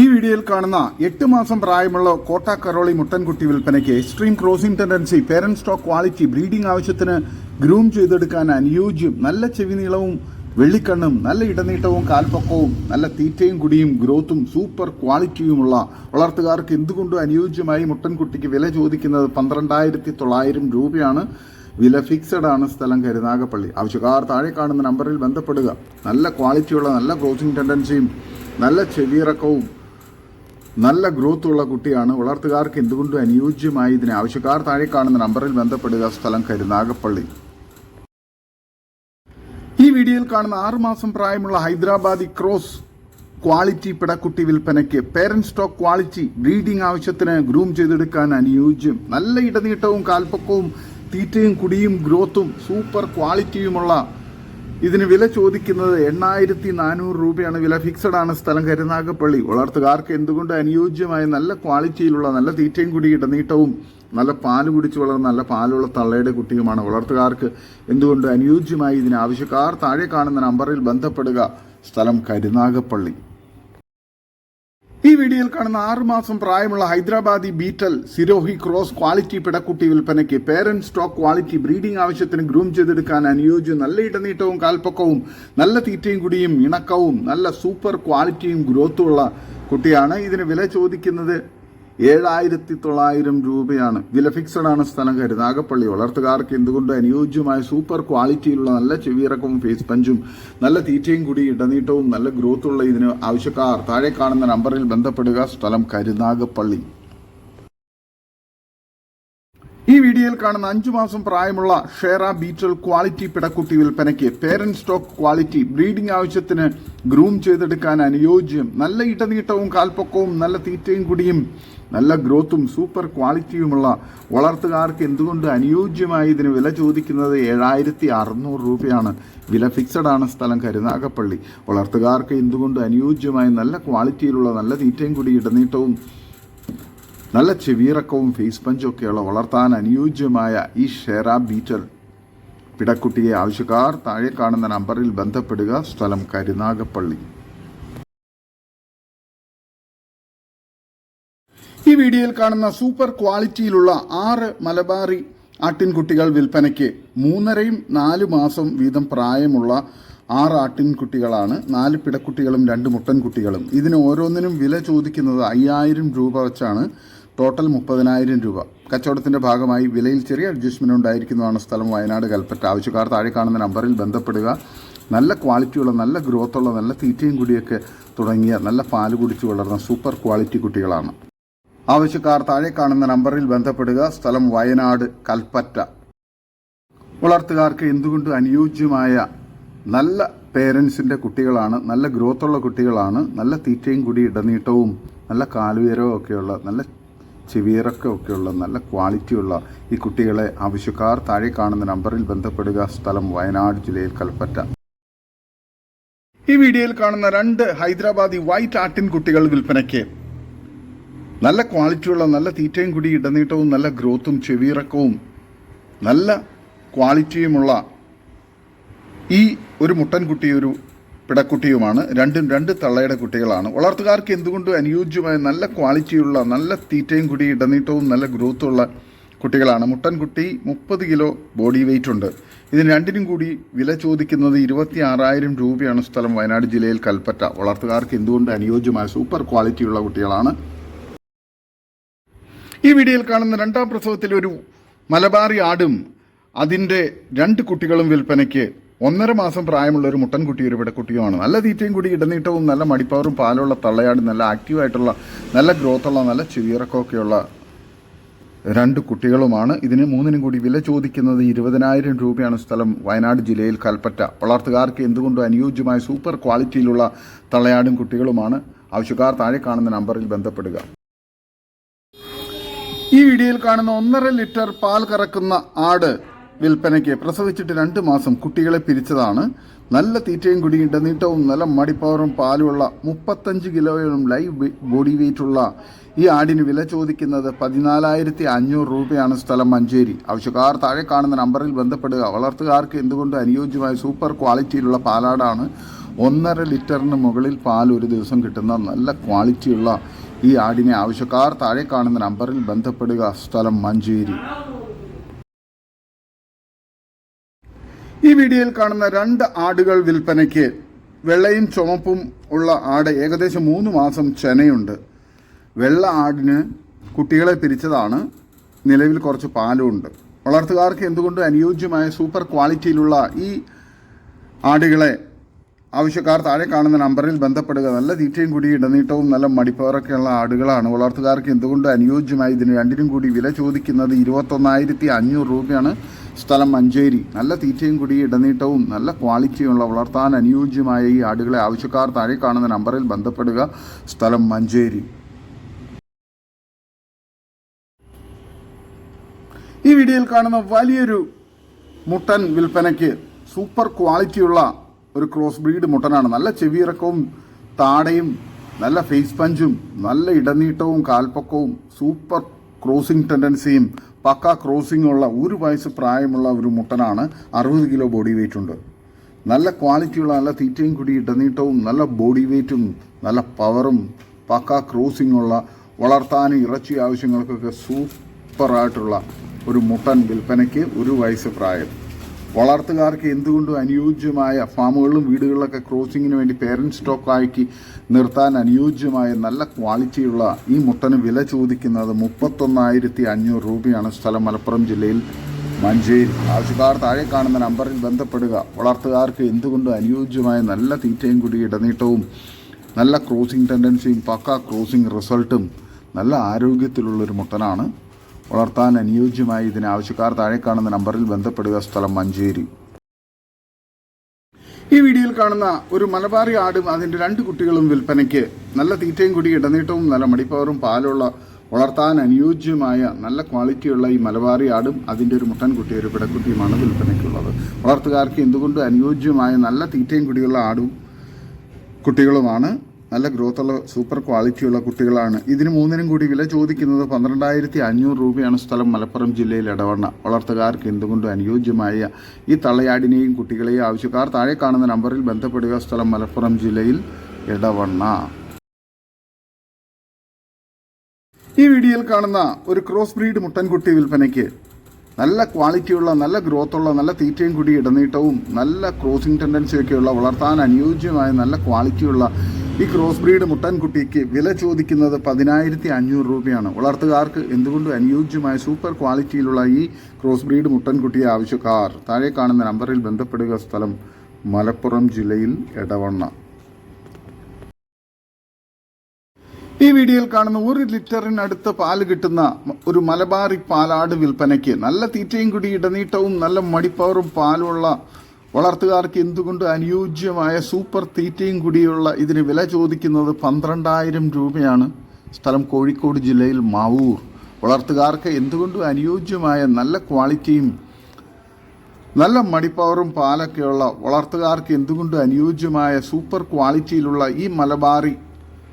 ഈ വീഡിയോയിൽ കാണുന്ന എട്ട് മാസം പ്രായമുള്ള കോട്ട കറോളി മുട്ടൻകുട്ടി വിൽപ്പനയ്ക്ക് extreme crossing tendency parent stock quality breeding ആവശ്യത്തിന് ഗ്രൂം ചെയ്തെടുക്കാൻ അനുയോജ്യം നല്ല ചെവി നീളവും വെള്ളിക്കണ്ണും നല്ല ഇടനീട്ടവും കാൽപ്പക്കവും നല്ല തീറ്റയും കുടിയും ഗ്രോത്തും സൂപ്പർ ക്വാളിറ്റിയുമുള്ള വളർത്തുകാർക്ക് എന്തുകൊണ്ടും അനുയോജ്യമായി മുട്ടൻകുട്ടിക്ക് വില ചോദിക്കുന്നത് പന്ത്രണ്ടായിരത്തി തൊള്ളായിരം രൂപയാണ്. വില ഫിക്സഡ് ആണ് സ്ഥലം കരുനാഗപ്പള്ളി. ആവശ്യക്കാർ താഴെ കാണുന്ന നമ്പറിൽ ബന്ധപ്പെടുക. നല്ല ക്വാളിറ്റിയുള്ള നല്ല ക്രോസിംഗ് ടെൻഡൻസിയും നല്ല ചെവിയിറക്കവും നല്ല ഗ്രോത്ത് ഉള്ള കുട്ടിയാണ്. വളർത്തുകാർക്ക് എന്തുകൊണ്ടും അനുയോജ്യമായി ഇതിനെ ആവശ്യക്കാർ താഴെ കാണുന്ന നമ്പറിൽ ബന്ധപ്പെടുക. സ്ഥലം കരുനാഗപ്പള്ളി ഈ വീഡിയോയിൽ കാണുന്ന ആറുമാസം പ്രായമുള്ള ഹൈദരാബാദി ക്രോസ് ക്വാളിറ്റി പിടക്കുട്ടി വിൽപ്പനയ്ക്ക് പേരന്റ് സ്റ്റോക്ക് ക്വാളിറ്റി ബ്രീഡിംഗ് ആവശ്യത്തിന് ഗ്രൂം ചെയ്തെടുക്കാൻ അനുയോജ്യം. നല്ല ഇടനീട്ടവും കാൽപ്പക്കവും തീറ്റയും കുടിയും ഗ്രോത്തും സൂപ്പർ ക്വാളിറ്റിയുമുള്ള ഇതിന് വില ചോദിക്കുന്നത് എണ്ണായിരത്തി നാനൂറ് രൂപയാണ്. വില ഫിക്സഡ് ആണ് സ്ഥലം കരുനാഗപ്പള്ളി. വളർത്തുകാർക്ക് എന്തുകൊണ്ട് അനുയോജ്യമായ നല്ല ക്വാളിറ്റിയിലുള്ള നല്ല തീറ്റയും കുടി ഇടനീട്ടവും നല്ല പാൽ കുടിച്ച് വളർന്ന നല്ല പാലുള്ള തള്ളയുടെ കുട്ടിയുമാണ് വളർത്തുകാർക്ക് എന്തുകൊണ്ട് അനുയോജ്യമായി ഇതിന് ആവശ്യക്കാർ താഴെ കാണുന്ന നമ്പറിൽ ബന്ധപ്പെടുക. സ്ഥലം കരുനാഗപ്പള്ളി. ഈ വീഡിയോയിൽ കാണുന്ന ആറുമാസം പ്രായമുള്ള ഹൈദരാബാദി ബീറ്റൽ സിരോഹി ക്രോസ് ക്വാളിറ്റി പിടക്കുട്ടി വിൽപ്പനയ്ക്ക് പേരന്റ് സ്റ്റോക്ക് ക്വാളിറ്റി ബ്രീഡിംഗ് ആവശ്യത്തിന് ഗ്രൂം ചെയ്തെടുക്കാൻ അനുയോജ്യം നല്ല ഇടനീട്ടവും കാൽപ്പക്കവും നല്ല തീറ്റയും കുടിയും ഇണക്കവും നല്ല സൂപ്പർ ക്വാളിറ്റിയും ഗ്രോത്തും ഉള്ള കുട്ടിയാണ്. ഇതിന് വില ചോദിക്കുന്നത് ഏഴായിരത്തി തൊള്ളായിരം രൂപയാണ്. വില ഫിക്സഡ് ആണ് സ്ഥലം കരുനാഗപ്പള്ളി വളർത്തുകാർക്ക് എന്തുകൊണ്ട് അനുയോജ്യമായ സൂപ്പർ ക്വാളിറ്റിയിലുള്ള നല്ല ചെവിയിറക്കവും ഫേസ് പഞ്ചും നല്ല തീറ്റയും കൂടി ഇടനീട്ടവും നല്ല ഗ്രോത്തുള്ള ഇതിന് ആവശ്യക്കാർ താഴെ കാണുന്ന നമ്പറിൽ ബന്ധപ്പെടുക സ്ഥലം കരുനാഗപ്പള്ളി വീഡിയോയിൽ കാണുന്ന അഞ്ചു മാസം പ്രായമുള്ള ഷേറ ബീറ്റൽ ക്വാളിറ്റി പിടക്കുട്ടി വിൽപ്പനയ്ക്ക് പേരന്റ് സ്റ്റോക്ക് ക്വാളിറ്റി ബ്രീഡിംഗ് ആവശ്യത്തിന് ഗ്രൂം ചെയ്തെടുക്കാൻ അനുയോജ്യം. നല്ല ഇടനീട്ടവും കാൽപ്പൊക്കവും നല്ല തീറ്റയും കുടിയും നല്ല ഗ്രോത്തും സൂപ്പർ ക്വാളിറ്റിയുമുള്ള വളർത്തുകാർക്ക് എന്തുകൊണ്ട് അനുയോജ്യമായി ഇതിന് വില ചോദിക്കുന്നത് ഏഴായിരത്തി അറുന്നൂറ് രൂപയാണ്. വില ഫിക്സഡ് ആണ് സ്ഥലം കരുനാഗപ്പള്ളി. വളർത്തുകാർക്ക് എന്തുകൊണ്ട് അനുയോജ്യമായി നല്ല ക്വാളിറ്റിയിലുള്ള നല്ല തീറ്റയും കൂടി ഇടനീട്ടവും നല്ല ചെവിയിറക്കവും ഫേസ് പഞ്ചും ഒക്കെയുള്ള വളർത്താൻ അനുയോജ്യമായ ഈ ഷെറ ബീറ്റൽ. പിടക്കുട്ടിയെ ആവശ്യക്കാർ താഴെ കാണുന്ന നമ്പറിൽ ബന്ധപ്പെടുക. സ്ഥലം കരുനാഗപ്പള്ളി. ഈ വീഡിയോയിൽ കാണുന്ന സൂപ്പർ ക്വാളിറ്റിയിലുള്ള ആറ് മലബാറി ആട്ടിൻകുട്ടികൾ വിൽപ്പനയ്ക്ക് മൂന്നരയും നാല് മാസം വീതം പ്രായമുള്ള ആറ് ആട്ടിൻകുട്ടികളാണ്. നാല് പിടക്കുട്ടികളും രണ്ട് മുട്ടൻകുട്ടികളും. ഇതിന് ഓരോന്നിനും വില ചോദിക്കുന്നത് അയ്യായിരം രൂപ വെച്ചാണ്. ടോട്ടൽ മുപ്പതിനായിരം രൂപ. കച്ചവടത്തിന്റെ ഭാഗമായി വിലയിൽ ചെറിയ അഡ്ജസ്റ്റ്മെന്റ് ഉണ്ടായിരിക്കുന്നതാണ് സ്ഥലം. വയനാട് കൽപ്പറ്റ. ആവശ്യക്കാർ താഴെ കാണുന്ന നമ്പറിൽ ബന്ധപ്പെടുക. നല്ല ക്വാളിറ്റിയുള്ള നല്ല ഗ്രോത്തുള്ള നല്ല തീറ്റയും കുടിയൊക്കെ തുടങ്ങിയ നല്ല പാൽ കുടിച്ച് വളർന്ന സൂപ്പർ ക്വാളിറ്റി കുട്ടികളാണ്. ആവശ്യക്കാർ താഴെ കാണുന്ന നമ്പറിൽ ബന്ധപ്പെടുക. സ്ഥലം വയനാട് കൽപ്പറ്റ. വളർത്തുകാർക്ക് എന്തുകൊണ്ട് അനുയോജ്യമായ നല്ല പേരൻസിന്റെ കുട്ടികളാണ് നല്ല ഗ്രോത്തുള്ള കുട്ടികളാണ് നല്ല തീറ്റയും കൂടി ഇടനീട്ടവും നല്ല കാലുയരവും ഒക്കെയുള്ള നല്ല ചെവിയറക്കം ഒക്കെയുള്ള നല്ല ക്വാളിറ്റിയുള്ള ഈ കുട്ടികളെ ആവശ്യക്കാർ താഴെ കാണുന്ന നമ്പറിൽ ബന്ധപ്പെടുക. സ്ഥലം വയനാട് ജില്ലയിൽ കൽപ്പറ്റ. ഈ വീഡിയോയിൽ കാണുന്ന രണ്ട് ഹൈദരാബാദി വൈറ്റ് ആട്ടിൻ കുട്ടികൾ വിൽപ്പനയ്ക്ക്. നല്ല ക്വാളിറ്റിയുള്ള നല്ല തീറ്റയും കൂടി ഇടനീട്ടവും നല്ല ഗ്രോത്തും ചെവിയിറക്കവും നല്ല ക്വാളിറ്റിയുമുള്ള ഈ ഒരു മുട്ടൻകുട്ടി ഒരു പിടക്കുട്ടിയുമാണ്. രണ്ടും രണ്ട് തള്ളയുടെ കുട്ടികളാണ്. വളർത്തുകാർക്ക് എന്തുകൊണ്ടും അനുയോജ്യമായ നല്ല ക്വാളിറ്റിയുള്ള നല്ല തീറ്റയും കുടി ഇടനീട്ടവും നല്ല ഗ്രോത്തുള്ള കുട്ടികളാണ്. മുട്ടൻകുട്ടി മുപ്പത് കിലോ ബോഡി വെയിറ്റ് ഉണ്ട്. ഇതിന് രണ്ടിനും കൂടി വില ചോദിക്കുന്നത് ഇരുപത്തി ആറായിരം രൂപയാണ് സ്ഥലം വയനാട് ജില്ലയിൽ കൽപ്പറ്റ. വളർത്തുകാർക്ക് എന്തുകൊണ്ട് അനുയോജ്യമായ സൂപ്പർ ക്വാളിറ്റിയുള്ള കുട്ടികളാണ്? ഈ വീഡിയോയിൽ കാണുന്ന രണ്ടാം പ്രസവത്തിൽ ഒരു മലബാറി ആടും അതിന്റെ രണ്ട് കുട്ടികളും വിൽപ്പനയ്ക്ക് ഒന്നര മാസം പ്രായമുള്ള ഒരു മുട്ടൻകുട്ടി ഒരു പിടക്കുട്ടിയുമാണ് നല്ല തീറ്റയും കൂടി ഇടനീട്ടവും നല്ല മടിപ്പവറും പാലുള്ള തള്ളയാട് നല്ല ആക്റ്റീവായിട്ടുള്ള നല്ല ഗ്രോത്തുള്ള നല്ല ചെവിയിറക്കമൊക്കെയുള്ള രണ്ട് കുട്ടികളുമാണ്. ഇതിന് മൂന്നിനും കൂടി വില ചോദിക്കുന്നത് ഇരുപതിനായിരം രൂപയാണ് സ്ഥലം വയനാട് ജില്ലയിൽ കൽപ്പറ്റ. വളർത്തുകാർക്ക് എന്തുകൊണ്ടും അനുയോജ്യമായ സൂപ്പർ ക്വാളിറ്റിയിലുള്ള തള്ളയാടും കുട്ടികളുമാണ്. ആവശ്യക്കാർ താഴെ കാണുന്ന നമ്പറിൽ ബന്ധപ്പെടുക. ഈ വീഡിയോയിൽ കാണുന്ന ഒന്നര ലിറ്റർ പാൽ കറക്കുന്ന ആട് വിൽപ്പനയ്ക്ക് പ്രസവിച്ചിട്ട് രണ്ട് മാസം കുട്ടികളെ പിരിച്ചതാണ്. നല്ല തീറ്റയും കുടിയും ഇടനീട്ടവും നല്ല മടിപ്പവറും പാലുമുള്ള മുപ്പത്തഞ്ച് കിലോയോളം ലൈവ് ബോഡി വെയിറ്റ് ഉള്ള ഈ ആടിന് വില ചോദിക്കുന്നത് പതിനാലായിരത്തി അഞ്ഞൂറ് രൂപയാണ് സ്ഥലം മഞ്ചേരി. ആവശ്യക്കാർ താഴെ കാണുന്ന നമ്പറിൽ ബന്ധപ്പെടുക. വളർത്തുകാർക്ക് എന്തുകൊണ്ട് അനുയോജ്യമായ സൂപ്പർ ക്വാളിറ്റിയിലുള്ള പാലാടാണ് ഒന്നര ലിറ്ററിന് മുകളിൽ പാൽ ഒരു ദിവസം കിട്ടുന്ന നല്ല ക്വാളിറ്റിയുള്ള ഈ ആടിനെ. ആവശ്യക്കാർ താഴെ കാണുന്ന നമ്പറിൽ ബന്ധപ്പെടുക. സ്ഥലം മഞ്ചേരി. ഈ വീഡിയോയിൽ കാണുന്ന രണ്ട് ആടുകൾ വിൽപ്പനയ്ക്ക് വെള്ളയും ചുമപ്പും ഉള്ള ആട് ഏകദേശം മൂന്ന് മാസം ചെനയുണ്ട്. വെള്ള ആടിന് കുട്ടികളെ പിരിച്ചതാണ്. നിലവിൽ കുറച്ച് പാലും ഉണ്ട് വളർത്തുകാർക്ക് എന്തുകൊണ്ടും അനുയോജ്യമായ സൂപ്പർ ക്വാളിറ്റിയിലുള്ള ഈ ആടുകളെ ആവശ്യക്കാർ താഴെ കാണുന്ന നമ്പറിൽ ബന്ധപ്പെടുക? നല്ല തീറ്റയും കൂടി ഇടനീട്ടവും നല്ല മടിപ്പവറൊക്കെയുള്ള ആടുകളാണ്. വളർത്തുകാർക്ക് എന്തുകൊണ്ട് അനുയോജ്യമായി? ഇതിന് രണ്ടിനും കൂടി വില ചോദിക്കുന്നത് ഇരുപത്തൊന്നായിരത്തി അഞ്ഞൂറ് രൂപയാണ്. സ്ഥലം മഞ്ചേരി. നല്ല തീറ്റയും കൂടി ഇടനീട്ടവും നല്ല ക്വാളിറ്റിയുള്ള വളർത്താൻ അനുയോജ്യമായ ഈ ആടുകളെ ആവശ്യക്കാർ താഴെ കാണുന്ന നമ്പറിൽ ബന്ധപ്പെടുക. സ്ഥലം മഞ്ചേരി. ഈ വീഡിയോയിൽ കാണുന്ന വലിയൊരു മുട്ടൻ വിൽപ്പനയ്ക്ക് സൂപ്പർ ക്വാളിറ്റിയുള്ള ഒരു ക്രോസ് ബ്രീഡ് മുട്ടനാണ്. നല്ല ചെവിയിറക്കവും താടയും നല്ല ഫേസ് പഞ്ചും നല്ല ഇടനീട്ടവും കാൽപ്പക്കവും സൂപ്പർ ക്രോസിംഗ് ടെൻഡൻസിയും പക്ക ക്രോസിംഗ് ഉള്ള ഒരു വയസ്സ് പ്രായമുള്ള ഒരു മുട്ടനാണ് അറുപത് കിലോ ബോഡി വെയിറ്റ് ഉണ്ട്. നല്ല ക്വാളിറ്റിയുള്ള നല്ല തീറ്റയും കൂടി ഇടനീട്ടവും നല്ല ബോഡി വെയ്റ്റും നല്ല പവറും പക്ക ക്രോസിംഗ് ഉള്ള വളർത്താനും ഇറച്ചി ആവശ്യങ്ങൾക്കൊക്കെ സൂപ്പറായിട്ടുള്ള ഒരു മുട്ടൻ വിൽപ്പനയ്ക്ക് ഒരു വയസ്സ് പ്രായം. വളർത്തുകാർക്ക് എന്തുകൊണ്ടും അനുയോജ്യമായ ഫാമുകളിലും വീടുകളിലൊക്കെ ക്രോസിങ്ങിന് വേണ്ടി പേരന്റ് സ്റ്റോക്ക് ആക്കി നിർത്താൻ അനുയോജ്യമായ നല്ല ക്വാളിറ്റിയുള്ള ഈ മുട്ടന് വില ചോദിക്കുന്നത് മുപ്പത്തൊന്നായിരത്തി അഞ്ഞൂറ് രൂപയാണ് സ്ഥലം മലപ്പുറം ജില്ലയിൽ മഞ്ചേരി. ആവശ്യക്കാർ താഴെ കാണുന്ന നമ്പറിൽ ബന്ധപ്പെടുക. വളർത്തുകാർക്ക് എന്തുകൊണ്ടും അനുയോജ്യമായ നല്ല തീറ്റയും കൂടി ഇടനീട്ടവും നല്ല ക്രോസിംഗ് ടെൻഡൻസിയും പക്ക ക്രോസിംഗ് റിസൾട്ടും നല്ല ആരോഗ്യത്തിലുള്ളൊരു മുട്ടനാണ് വളർത്താൻ അനുയോജ്യമായി ഇതിന് ആവശ്യക്കാർ താഴെ കാണുന്ന നമ്പറിൽ ബന്ധപ്പെടുക. സ്ഥലം മഞ്ചേരി. ഈ വീഡിയോയിൽ കാണുന്ന ഒരു മലബാറി ആടും അതിന്റെ രണ്ട് കുട്ടികളും വിൽപ്പനയ്ക്ക് നല്ല തീറ്റയും കൂടി ഇടനീട്ടവും നല്ല മടിപ്പവറും പാലുള്ള വളർത്താൻ അനുയോജ്യമായ നല്ല ക്വാളിറ്റിയുള്ള ഈ മലബാറി ആടും അതിന്റെ ഒരു മുട്ടൻ മുട്ടൻകുട്ടി ഒരു പിടക്കുട്ടിയുമാണ് വിൽപ്പനയ്ക്കുള്ളത്. വളർത്തുകാർക്ക് എന്തുകൊണ്ട് അനുയോജ്യമായ നല്ല തീറ്റയും കൂടിയുള്ള ആടും കുട്ടികളുമാണ് നല്ല ഗ്രോത്തുള്ള സൂപ്പർ ക്വാളിറ്റിയുള്ള കുട്ടികളാണ്. ഇതിന് മൂന്നിനും കൂടി വില ചോദിക്കുന്നത് പന്ത്രണ്ടായിരത്തി അഞ്ഞൂറ് രൂപയാണ് സ്ഥലം മലപ്പുറം ജില്ലയിൽ ഇടവണ്ണ വളർത്തുകാർക്ക് എന്തുകൊണ്ടും അനുയോജ്യമായ ഈ തള്ളയാടിനെയും കുട്ടികളെയും ആവശ്യക്കാർ താഴെ കാണുന്ന നമ്പറിൽ ബന്ധപ്പെടുക സ്ഥലം മലപ്പുറം ജില്ലയിൽ ഇടവണ്ണ ഈ വീഡിയോയിൽ കാണുന്ന ഒരു ക്രോസ് ബ്രീഡ് മുട്ടൻകുട്ടി വിൽപ്പനയ്ക്ക് നല്ല ക്വാളിറ്റിയുള്ള നല്ല ഗ്രോത്തുള്ള നല്ല തീറ്റയും കൂടി ഇടനീട്ടവും നല്ല ക്രോസിംഗ് ടെൻഡൻസിയൊക്കെയുള്ള വളർത്താൻ അനുയോജ്യമായ നല്ല ക്വാളിറ്റിയുള്ള ഈ ക്രോസ് ബ്രീഡ് മുട്ടൻകുട്ടിക്ക് വില ചോദിക്കുന്നത് പതിനായിരത്തി അഞ്ഞൂറ് രൂപയാണ്. വളർത്തുകാർക്ക് എന്തുകൊണ്ടും അനുയോജ്യമായ സൂപ്പർ ക്വാളിറ്റിയിലുള്ള ഈ ക്രോസ് ബ്രീഡ് മുട്ടൻകുട്ടിയെ ആവശ്യക്കാർ താഴെ കാണുന്ന നമ്പറിൽ ബന്ധപ്പെടുക. സ്ഥലം മലപ്പുറം ജില്ലയിൽ എടവണ്ണ. ഈ വീഡിയോയിൽ കാണുന്ന ഒരു ലിറ്ററിനടുത്ത് പാൽ കിട്ടുന്ന ഒരു മലബാറി പാലാട് വിൽപ്പനയ്ക്ക് നല്ല തീറ്റയും കൂടി ഇടനീട്ടവും നല്ല മടിപ്പവറും പാലുമുള്ള വളർത്തുകാർക്ക് എന്തുകൊണ്ട് അനുയോജ്യമായ സൂപ്പർ തീറ്റയും കൂടിയുള്ള ഇതിന് വില ചോദിക്കുന്നത് പന്ത്രണ്ടായിരം രൂപയാണ്? സ്ഥലം കോഴിക്കോട് ജില്ലയിൽ മാവൂർ. വളർത്തുകാർക്ക് എന്തുകൊണ്ടും അനുയോജ്യമായ നല്ല ക്വാളിറ്റിയും നല്ല മടിപ്പവറും പാലൊക്കെയുള്ള വളർത്തുകാർക്ക് എന്തുകൊണ്ടും അനുയോജ്യമായ സൂപ്പർ ക്വാളിറ്റിയിലുള്ള ഈ മലബാറി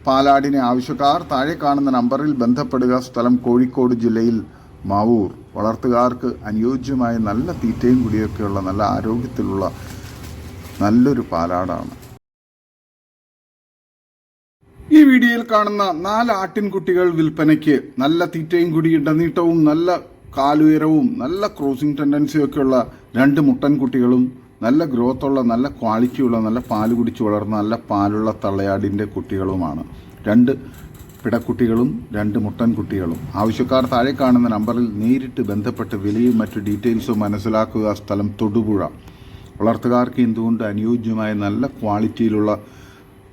പാലാടിനെ ആവശ്യക്കാർ താഴെ കാണുന്ന നമ്പറിൽ ബന്ധപ്പെടുക. സ്ഥലം കോഴിക്കോട് ജില്ലയിൽ മാവൂർ. വളർത്തുകാർക്ക് അനുയോജ്യമായ നല്ല തീറ്റയും കുടിയൊക്കെയുള്ള നല്ല ആരോഗ്യത്തിലുള്ള നല്ലൊരു പാലാടാണ്. ഈ വീഡിയോയിൽ കാണുന്ന നാല് ആട്ടിൻകുട്ടികൾ വിൽപ്പനയ്ക്ക് നല്ല തീറ്റയും കുടി ഇടനീട്ടവും നല്ല കാലുയരവും നല്ല ക്രോസിംഗ് ടെൻഡൻസിയും ഒക്കെയുള്ള രണ്ട് മുട്ടൻകുട്ടികളും നല്ല ഗ്രോത്തുള്ള നല്ല ക്വാളിറ്റിയുള്ള നല്ല പാൽ കുടിച്ച് വളർന്ന നല്ല പാലുള്ള തള്ളയാടിന്റെ കുട്ടികളുമാണ്. രണ്ട് പിടക്കുട്ടികളും രണ്ട് മുട്ടൻകുട്ടികളും. ആവശ്യക്കാർ താഴെ കാണുന്ന നമ്പറിൽ നേരിട്ട് ബന്ധപ്പെട്ട് വിലയും മറ്റു ഡീറ്റെയിൽസും മനസ്സിലാക്കുക സ്ഥലം തൊടുപുഴ. വളർത്തുകാർക്ക് എന്തുകൊണ്ട് അനുയോജ്യമായ നല്ല ക്വാളിറ്റിയിലുള്ള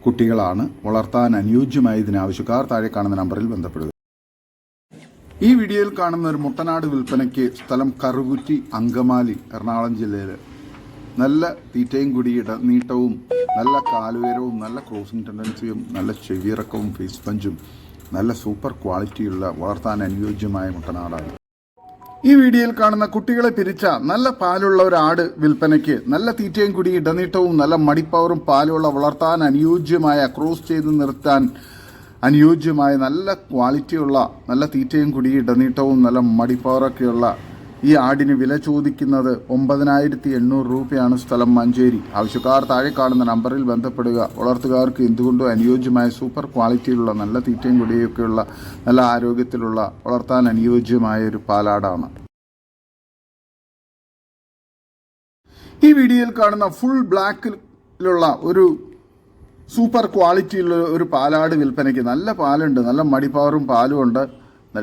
കുട്ടികളാണ് വളർത്താൻ അനുയോജ്യമായതിന് ആവശ്യക്കാർ താഴെ കാണുന്ന നമ്പറിൽ ബന്ധപ്പെടുക. ഈ വീഡിയോയിൽ കാണുന്ന ഒരു മുട്ടനാട് വിൽപ്പനയ്ക്ക് സ്ഥലം കറുകുറ്റി അങ്കമാലി എറണാകുളം ജില്ലയിൽ നല്ല തീറ്റയും കുടിയിട നീട്ടവും നല്ല കാലുയരവും നല്ല ക്രോസിംഗ് ടെൻഡൻസിയും നല്ല ചെവിയിറക്കവും ഫേസ് പഞ്ചും നല്ല സൂപ്പർ ക്വാളിറ്റിയുള്ള വളർത്താൻ അനുയോജ്യമായ മുട്ടനാടാണ്. ഈ വീഡിയോയിൽ കാണുന്ന കുട്ടികളെ പിരിച്ച നല്ല പാലുള്ള ഒരു ആട് വിൽപ്പനയ്ക്ക് നല്ല തീറ്റയും കുടി ഇടനീട്ടവും നല്ല മടിപ്പവറും പാലുള്ള വളർത്താൻ അനുയോജ്യമായ ക്രോസ് ചെയ്ത് നിർത്താൻ അനുയോജ്യമായ നല്ല ക്വാളിറ്റിയുള്ള നല്ല തീറ്റയും കുടി ഇടനീട്ടവും നല്ല മടിപ്പവറൊക്കെയുള്ള ഈ ആടിന് വില ചോദിക്കുന്നത് ഒമ്പതിനായിരത്തി എണ്ണൂറ് രൂപയാണ് സ്ഥലം മഞ്ചേരി. ആവശ്യക്കാർ താഴെ കാണുന്ന നമ്പറിൽ ബന്ധപ്പെടുക. വളർത്തുകാർക്ക് എന്തുകൊണ്ടും അനുയോജ്യമായ സൂപ്പർ ക്വാളിറ്റിയിലുള്ള നല്ല തീറ്റയും കുടിയൊക്കെയുള്ള നല്ല ആരോഗ്യത്തിലുള്ള വളർത്താൻ അനുയോജ്യമായ ഒരു പാലാടാണ്. ഈ വീഡിയോയിൽ കാണുന്ന ഫുൾ ബ്ലാക്കിലുള്ള ഒരു സൂപ്പർ ക്വാളിറ്റിയുള്ള ഒരു പാലാട് വിൽപ്പനയ്ക്ക് നല്ല പാലുണ്ട്. നല്ല മടിപ്പവറും പാലും ഉണ്ട്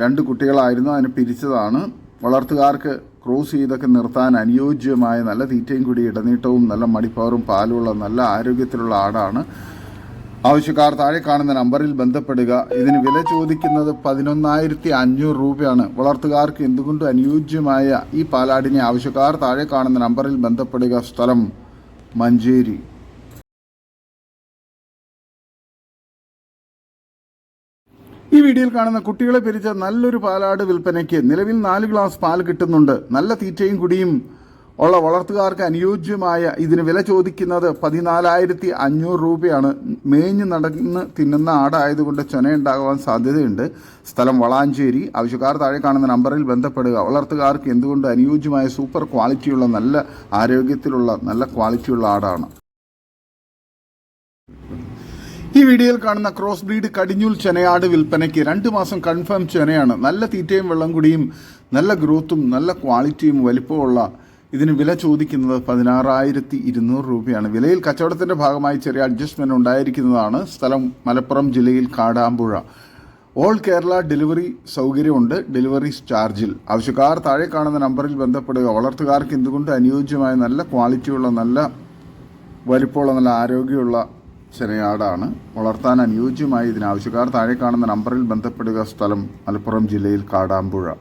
രണ്ട് കുട്ടികളായിരുന്നു. അതിന് പിരിച്ചതാണ്. വളർത്തുകാർക്ക് ക്രൂസ് ചെയ്തൊക്കെ നിർത്താൻ അനുയോജ്യമായ നല്ല തീറ്റയും കൂടി ഇടനീട്ടവും നല്ല മടിപ്പവറും പാലുമുള്ള നല്ല ആരോഗ്യത്തിലുള്ള ആടാണ്. ആവശ്യക്കാർ താഴെ കാണുന്ന നമ്പറിൽ ബന്ധപ്പെടുക. ഇതിന് വില ചോദിക്കുന്നത് പതിനൊന്നായിരത്തി അഞ്ഞൂറ് രൂപയാണ്. വളർത്തുകാർക്ക് എന്തുകൊണ്ടും അനുയോജ്യമായ ഈ പാലാടിനെ ആവശ്യക്കാർ താഴെ കാണുന്ന നമ്പറിൽ ബന്ധപ്പെടുക? സ്ഥലം മഞ്ചേരി. ഈ വീഡിയോയിൽ കാണുന്ന കുട്ടികളെ പിരിച്ച നല്ലൊരു പാലാട് വിൽപ്പനയ്ക്ക് നിലവിൽ നാല് ഗ്ലാസ് പാൽ കിട്ടുന്നുണ്ട്. നല്ല തീറ്റയും കുടിയും ഉള്ള വളർത്തുകാർക്ക് അനുയോജ്യമായ ഇതിന് വില ചോദിക്കുന്നത് പതിനാലായിരത്തി അഞ്ഞൂറ് രൂപയാണ്. മേഞ്ഞ് നടന്ന് തിന്നുന്ന ആടായതുകൊണ്ട് ചൊനയുണ്ടാകുവാൻ സാധ്യതയുണ്ട്. സ്ഥലം വളാഞ്ചേരി. ആവശ്യക്കാർ താഴെ കാണുന്ന നമ്പറിൽ ബന്ധപ്പെടുക. വളർത്തുകാർക്ക് എന്തുകൊണ്ട് അനുയോജ്യമായ സൂപ്പർ ക്വാളിറ്റിയുള്ള നല്ല ആരോഗ്യത്തിലുള്ള നല്ല ക്വാളിറ്റിയുള്ള ആടാണ്. ഈ വീഡിയോയിൽ കാണുന്ന ക്രോസ് ബ്രീഡ് കടിഞ്ഞൂൽ ചെനയാട് വിൽപ്പനയ്ക്ക് രണ്ട് മാസം കൺഫേം ചെനയാണ്. നല്ല തീറ്റയും വെള്ളം കുടിയും നല്ല ഗ്രോത്തും നല്ല ക്വാളിറ്റിയും വലിപ്പമുള്ള ഇതിന് വില ചോദിക്കുന്നത് പതിനാറായിരത്തി ഇരുന്നൂറ് രൂപയാണ്. വിലയിൽ കച്ചവടത്തിന്റെ ഭാഗമായി ചെറിയ അഡ്ജസ്റ്റ്മെന്റ് ഉണ്ടായിരിക്കുന്നതാണ് സ്ഥലം മലപ്പുറം ജില്ലയിൽ കാടാമ്പുഴ. ഓൾ കേരള ഡെലിവറി സൗകര്യമുണ്ട് ഡെലിവറി ചാർജിൽ. ആവശ്യക്കാർ താഴെ കാണുന്ന നമ്പറിൽ ബന്ധപ്പെടുക. വളർത്തുകാർക്ക് എന്തുകൊണ്ട് അനുയോജ്യമായ നല്ല ക്വാളിറ്റിയുള്ള നല്ല വലിപ്പമുള്ള നല്ല ആരോഗ്യമുള്ള ചെറിയാടാണ്. വളർത്താൻ അനുയോജ്യമായി ഇതിനാവശ്യക്കാർ താഴെ കാണുന്ന നമ്പറിൽ ബന്ധപ്പെടുക. സ്ഥലം മലപ്പുറം ജില്ലയിൽ കാടാമ്പുഴ.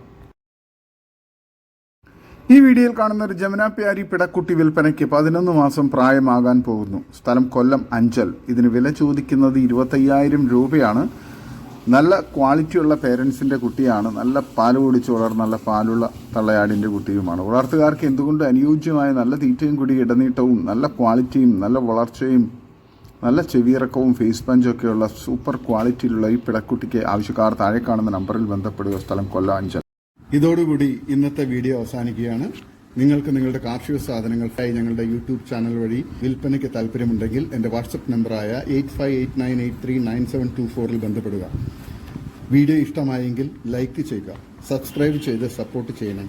ഈ വീഡിയോയിൽ കാണുന്ന ഒരു ജമനാപ്യാരി പിടക്കുട്ടി വിൽപ്പനയ്ക്ക് പതിനൊന്ന് മാസം പ്രായമാകാൻ പോകുന്നു. സ്ഥലം കൊല്ലം അഞ്ചൽ. ഇതിന് വില ചോദിക്കുന്നത് ഇരുപത്തയ്യായിരം രൂപയാണ്. നല്ല ക്വാളിറ്റിയുള്ള പേരൻസിന്റെ കുട്ടിയാണ്. നല്ല പാൽ കുടിച്ച് വളർന്ന നല്ല പാലുള്ള തള്ളയാടിന്റെ കുട്ടിയുമാണ്. വളർത്തുകാർക്ക് എന്തുകൊണ്ട് അനുയോജ്യമായ നല്ല തീറ്റയും കൂടി ഇടനീട്ടവും നല്ല ക്വാളിറ്റിയും നല്ല വളർച്ചയും നല്ല ചെവിയിറക്കവും ഫേസ് പഞ്ചൊക്കെയുള്ള സൂപ്പർ ക്വാളിറ്റിയിലുള്ള ഈ പിടക്കുട്ടിക്ക് ആവശ്യക്കാർ താഴെ കാണുന്ന നമ്പറിൽ ബന്ധപ്പെടുക സ്ഥലം കൊല്ലാഞ്ചൽ ഇതോടുകൂടി ഇന്നത്തെ വീഡിയോ അവസാനിക്കുകയാണ്. നിങ്ങൾക്ക് നിങ്ങളുടെ കാർഷിക സാധനങ്ങൾക്കായി ഞങ്ങളുടെ യൂട്യൂബ് ചാനൽ വഴി വിൽപ്പനയ്ക്ക് താല്പര്യമുണ്ടെങ്കിൽ എന്റെ വാട്സപ്പ് നമ്പറായ eight five eight nine eight three nine seven two ഫോറിൽ ബന്ധപ്പെടുക. വീഡിയോ ഇഷ്ടമായെങ്കിൽ ലൈക്ക് ചെയ്യുക സബ്സ്ക്രൈബ് ചെയ്ത് സപ്പോർട്ട് ചെയ്യണം.